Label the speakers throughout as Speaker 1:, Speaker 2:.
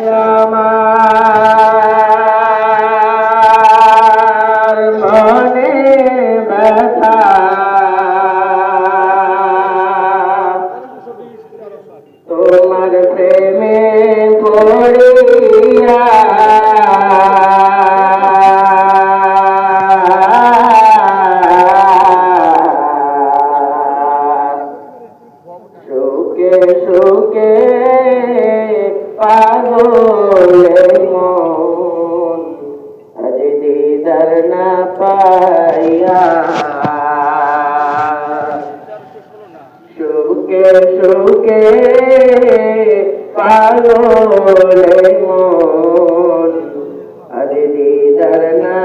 Speaker 1: আমার মনে ব্যথা। তোমার প্রেমে দিদার না পাইয়া। সুখে সুখে পাগলে মন। আজ দিদার না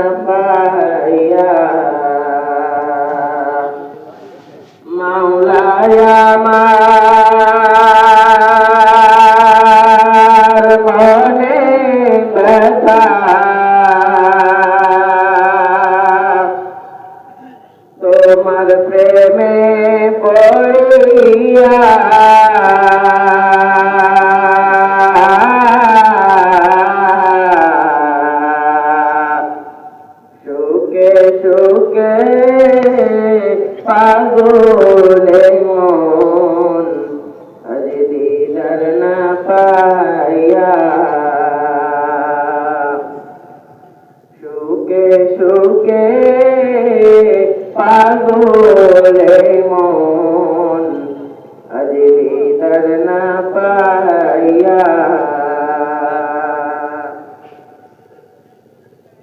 Speaker 1: তোমার প্রেমে পড়িয়া। সুখে সুখে পাগলে মন আজ দিদার না পাইয়া। সুখে সুখে পাগলে মন আজ দিদার না পাইয়া।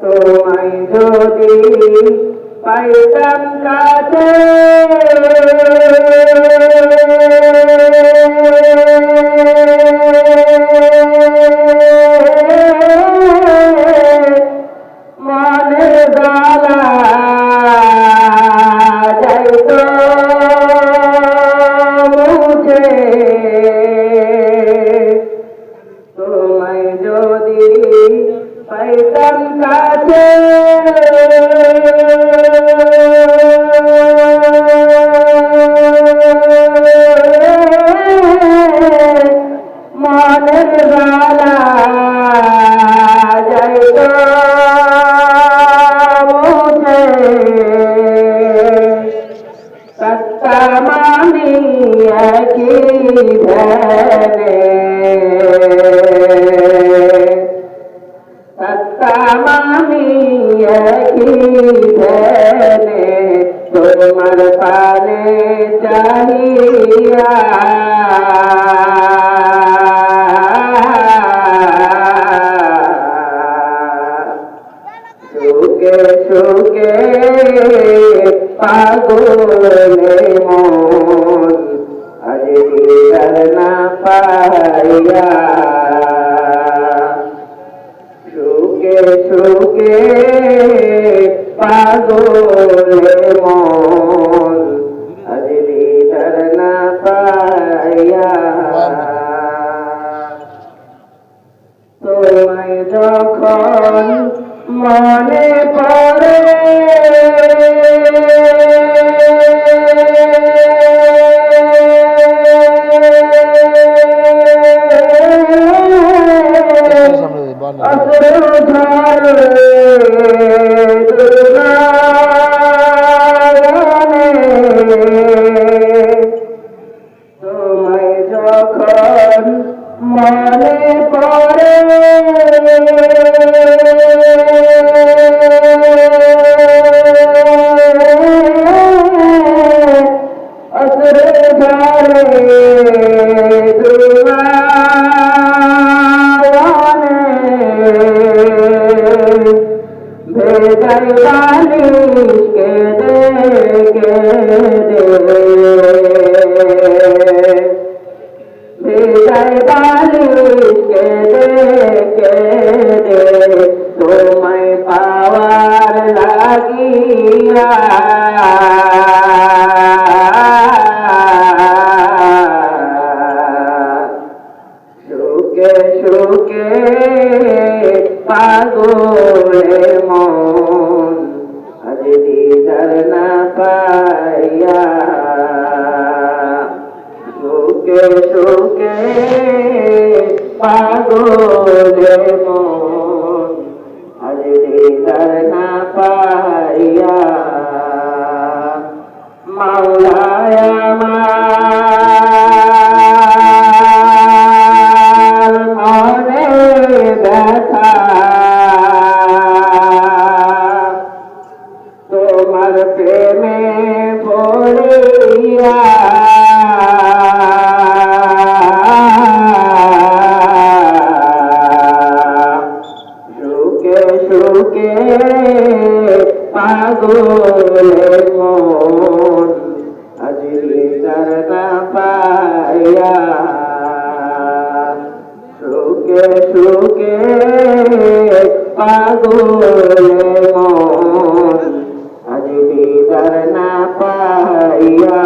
Speaker 1: তোমায় যদি পাইতাম কাছে কাছে ধ্যানে তোমার পানে চাহিয়া সুখে সুখে পাগলে মন আজ না পাইয়া পাগলে মন আজ দিদার না তোমায় যখন মনে পড়ে অশ্রু ঝরে Amen. ভেজাই বালিশ কেঁদে কেঁদে তোমায় পাওয়ার লাগিয়া। সুখে সুখে পাগলে মন, আজ দিদার না পাইয়া সুখে সুখে পাগলে মন আজ দিদার না পাইয়া মাওলায় আমার পাগল মন আজিলি তার না পাইয়া সুখে সুখে পাগল মন আজিলি তার না পাইয়া